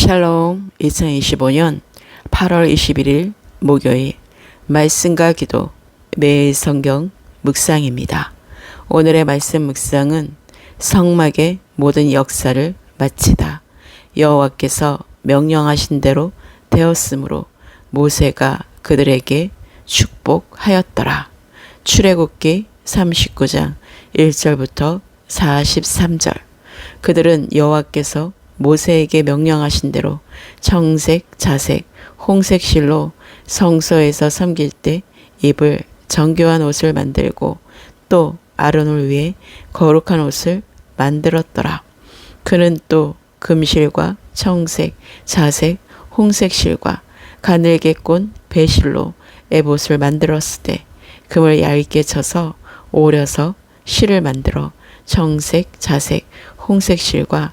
샬롬 2025년 8월 21일 목요일 말씀과 기도 매일 성경 묵상입니다. 오늘의 말씀 묵상은 성막의 모든 역사를 마치다 여호와께서 명령하신 대로 되었으므로 모세가 그들에게 축복하였더라. 출애굽기 39장 1절부터 43절 그들은 여호와께서 모세에게 명령하신 대로 청색, 자색, 홍색 실로 성소에서 섬길 때 입을 정교한 옷을 만들고 또 아론을 위해 거룩한 옷을 만들었더라. 그는 또 금실과 청색, 자색, 홍색 실과 가늘게 꼰 배실로 에봇을 만들었을 때 금을 얇게 쳐서 오려서 실을 만들어 청색, 자색, 홍색 실과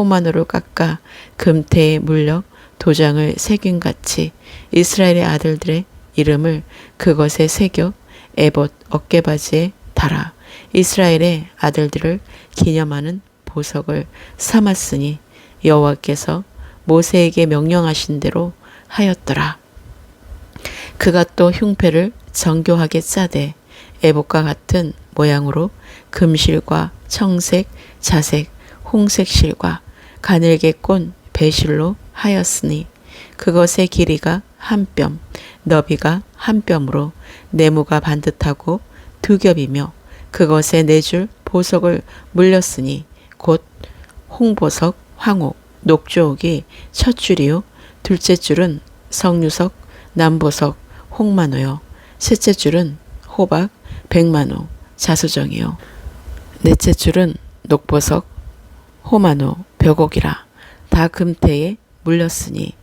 호마노를 깎아 금태에 물려 도장을 새김같이 이스라엘의 아들들의 이름을 그것에 새겨 에봇 어깨바지에 달아 이스라엘의 아들들을 기념하는 보석을 삼았으니 여호와께서 모세에게 명령하신 대로 하였더라. 그가 또 흉패를 정교하게 짜되 에봇과 같은 모양으로 금실과 청색, 자색, 홍색 실과 가늘게 꼰 배실로 하였으니 그것의 길이가 한 뼘, 너비가 한 뼘으로 네모가 반듯하고 두 겹이며 그것에 네 줄 보석을 물렸으니 곧 홍보석, 황옥, 녹조옥이 첫 줄이요. 둘째 줄은 성유석, 남보석, 홍만호요. 셋째 줄은 호박, 백만호, 자수정이요. 넷째 줄은 녹보석, 호마노, 벽옥이라 다 금태에 물렸으니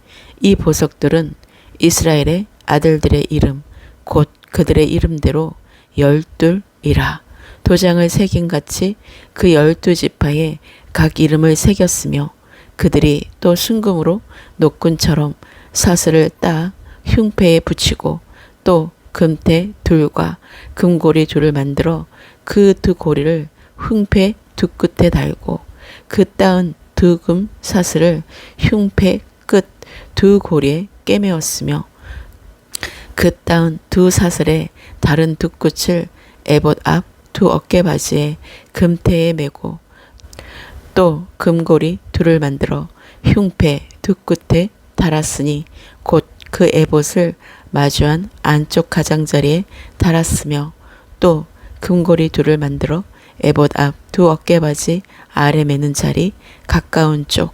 이 보석들은 이스라엘의 아들들의 이름 곧 그들의 이름대로 열둘이라. 도장을 새김같이 그 열두 지파에 각 이름을 새겼으며 그들이 또 순금으로 녹군처럼 사슬을 따 흉패에 붙이고 또 금태 둘과 금고리 둘을 만들어 그 두 고리를 흉패 두 끝에 달고 그 따은 두금 사슬을 흉패 끝 두 고리에 깨매었으며 그 따은 두 사슬에 다른 두 끝을 에봇 앞 두 어깨 바지에 금태에 메고 또 금고리 둘을 만들어 흉패 두 끝에 달았으니 곧 그 에봇을 마주한 안쪽 가장자리에 달았으며 또 금고리 둘을 만들어 에봇 앞 두 어깨바지 아래 매는 자리 가까운 쪽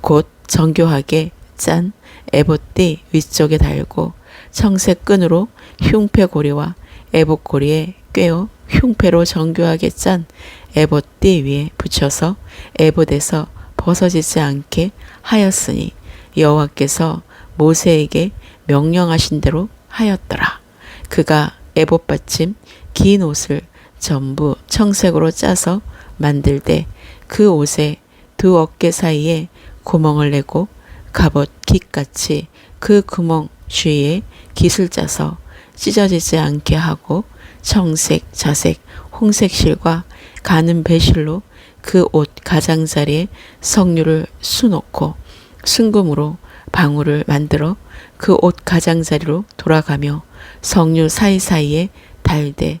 곧 정교하게 짠 에봇띠 위쪽에 달고 청색 끈으로 흉패 고리와 에봇 고리에 꿰어 흉패로 정교하게 짠 에봇띠 위에 붙여서 에봇에서 벗어지지 않게 하였으니 여호와께서 모세에게 명령하신 대로 하였더라. 그가 에봇 받침 긴 옷을 전부 청색으로 짜서 만들되 그 옷에 두 어깨 사이에 구멍을 내고 갑옷 깃같이 그 구멍 주위에 깃을 짜서 찢어지지 않게 하고 청색, 자색, 홍색 실과 가는 배실로 그 옷 가장자리에 석류를 수놓고 순금으로 방울을 만들어 그 옷 가장자리로 돌아가며 석류 사이사이에 달되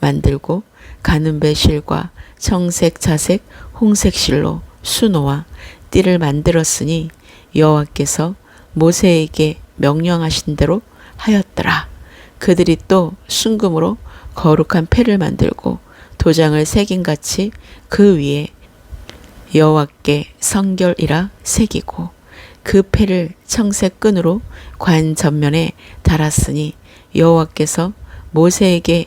만들고 가는 배실과 청색, 자색, 홍색 실로 수노와 띠를 만들었으니 여호와께서 모세에게 명령하신 대로 하였더라. 그들이 또 순금으로 거룩한 패를 만들고 도장을 새김같이 그 위에 여호와께 성결이라 새기고 그 패를 청색 끈으로 관 전면에 달았으니 여호와께서 모세에게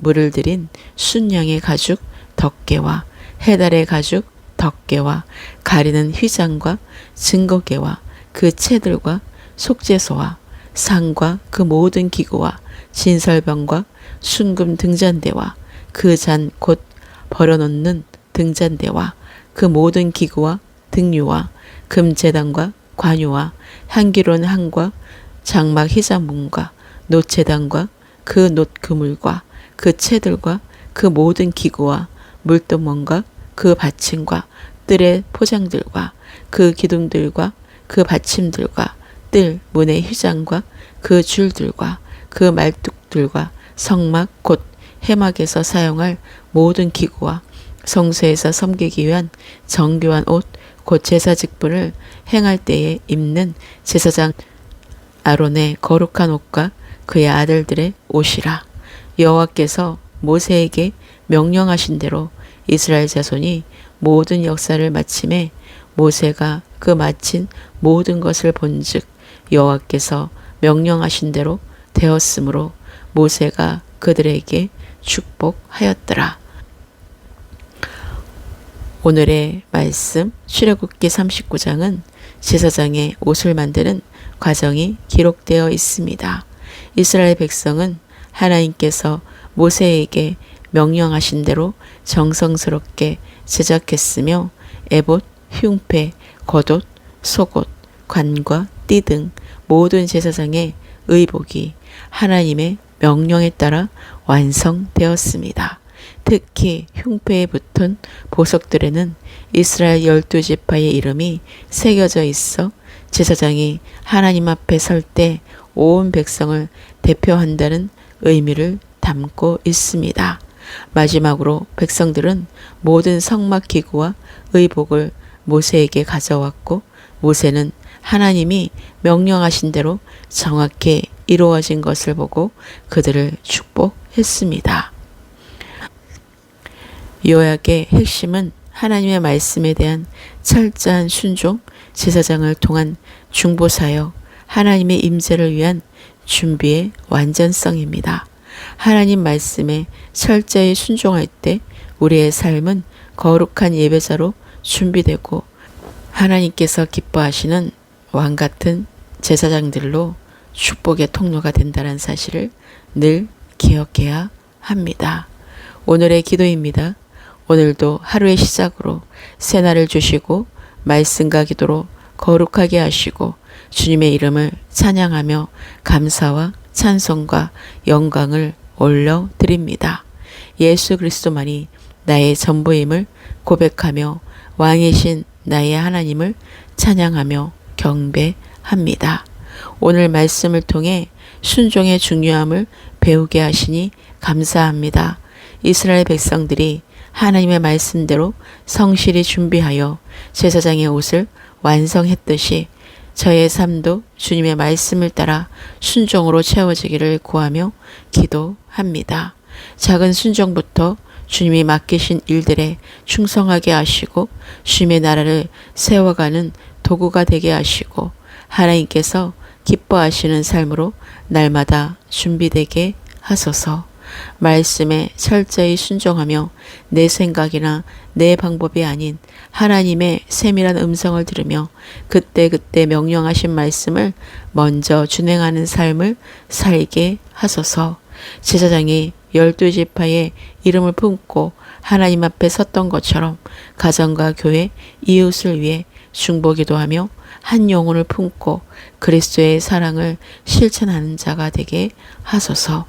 물을 들인 순양의 가죽 덮개와 해달의 가죽 덮개와 가리는 휘장과 증거개와 그 채들과 속죄소와 상과 그 모든 기구와 진설병과 순금 등잔대와 그 잔곧 버려놓는 등잔대와 그 모든 기구와 등유와 금제단과 관유와 향기로운 항과 장막 희자문과 노체단과 그 놋그물과 그 채들과 그 모든 기구와 물두멍과 그 받침과 뜰의 포장들과 그 기둥들과 그 받침들과 뜰 문의 휘장과 그 줄들과 그 말뚝들과 성막 곧 해막에서 사용할 모든 기구와 성소에서 섬기기 위한 정교한 옷, 곧 제사 직분을 행할 때에 입는 제사장 아론의 거룩한 옷과 그의 아들들의 옷이라 여호와께서 모세에게 명령하신 대로 이스라엘 자손이 모든 역사를 마침에 모세가 그 마친 모든 것을 본즉 여호와께서 명령하신 대로 되었으므로 모세가 그들에게 축복하였더라. 오늘의 말씀 출애굽기 39장은 제사장의 옷을 만드는 과정이 기록되어 있습니다. 이스라엘 백성은 하나님께서 모세에게 명령하신 대로 정성스럽게 제작했으며 에봇, 흉패, 겉옷, 속옷, 관과 띠 등 모든 제사장의 의복이 하나님의 명령에 따라 완성되었습니다. 특히 흉패에 붙은 보석들에는 이스라엘 열두 지파의 이름이 새겨져 있어 제사장이 하나님 앞에 설 때 온 백성을 대표한다는 의미를 담고 있습니다. 마지막으로 백성들은 모든 성막 기구와 의복을 모세에게 가져왔고 모세는 하나님이 명령하신 대로 정확히 이루어진 것을 보고 그들을 축복했습니다. 요약의 핵심은 하나님의 말씀에 대한 철저한 순종, 제사장을 통한 중보사역, 하나님의 임재를 위한 준비의 완전성입니다. 하나님 말씀에 철저히 순종할 때 우리의 삶은 거룩한 예배자로 준비되고 하나님께서 기뻐하시는 왕 같은 제사장들로 축복의 통로가 된다는 사실을 늘 기억해야 합니다. 오늘의 기도입니다. 오늘도 하루의 시작으로 새날을 주시고 말씀과 기도로 거룩하게 하시고 주님의 이름을 찬양하며 감사와 찬송과 영광을 올려 드립니다. 예수 그리스도만이 나의 전부임을 고백하며 왕이신 나의 하나님을 찬양하며 경배합니다. 오늘 말씀을 통해 순종의 중요함을 배우게 하시니 감사합니다. 이스라엘 백성들이 하나님의 말씀대로 성실히 준비하여 제사장의 옷을 완성했듯이 저의 삶도 주님의 말씀을 따라 순종으로 채워지기를 구하며 기도합니다. 작은 순종부터 주님이 맡기신 일들에 충성하게 하시고 주님의 나라를 세워가는 도구가 되게 하시고 하나님께서 기뻐하시는 삶으로 날마다 준비되게 하소서. 말씀에 철저히 순종하며 내 생각이나 내 방법이 아닌 하나님의 세밀한 음성을 들으며 그때 그때 명령하신 말씀을 먼저 준행하는 삶을 살게 하소서. 제사장이 열두 지파의 이름을 품고 하나님 앞에 섰던 것처럼 가정과 교회, 이웃을 위해 중보기도 하며 한 영혼을 품고 그리스도의 사랑을 실천하는 자가 되게 하소서.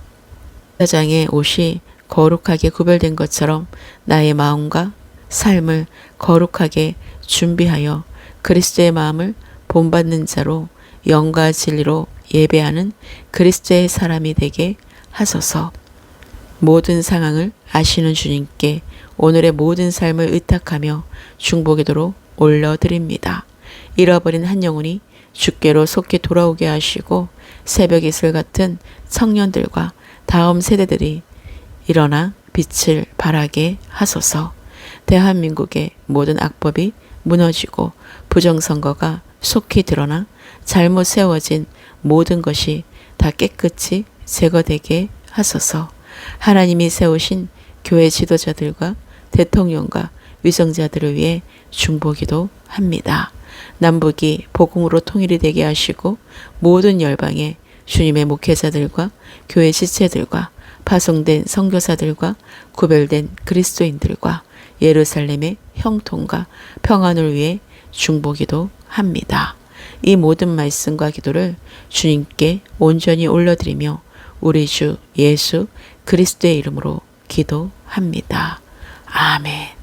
사장의 옷이 거룩하게 구별된 것처럼 나의 마음과 삶을 거룩하게 준비하여 그리스도의 마음을 본받는 자로 영과 진리로 예배하는 그리스도의 사람이 되게 하소서. 모든 상황을 아시는 주님께 오늘의 모든 삶을 의탁하며 중보기도로 올려드립니다. 잃어버린 한 영혼이 주께로 속히 돌아오게 하시고 새벽 이슬 같은 청년들과 다음 세대들이 일어나 빛을 발하게 하소서. 대한민국의 모든 악법이 무너지고 부정선거가 속히 드러나 잘못 세워진 모든 것이 다 깨끗이 제거되게 하소서. 하나님이 세우신 교회 지도자들과 대통령과 위정자들을 위해 중보기도 합니다. 남북이 복음으로 통일이 되게 하시고 모든 열방에 주님의 목회자들과 교회 지체들과 파송된 선교사들과 구별된 그리스도인들과 예루살렘의 형통과 평안을 위해 중보기도 합니다. 이 모든 말씀과 기도를 주님께 온전히 올려드리며 우리 주 예수 그리스도의 이름으로 기도합니다. 아멘.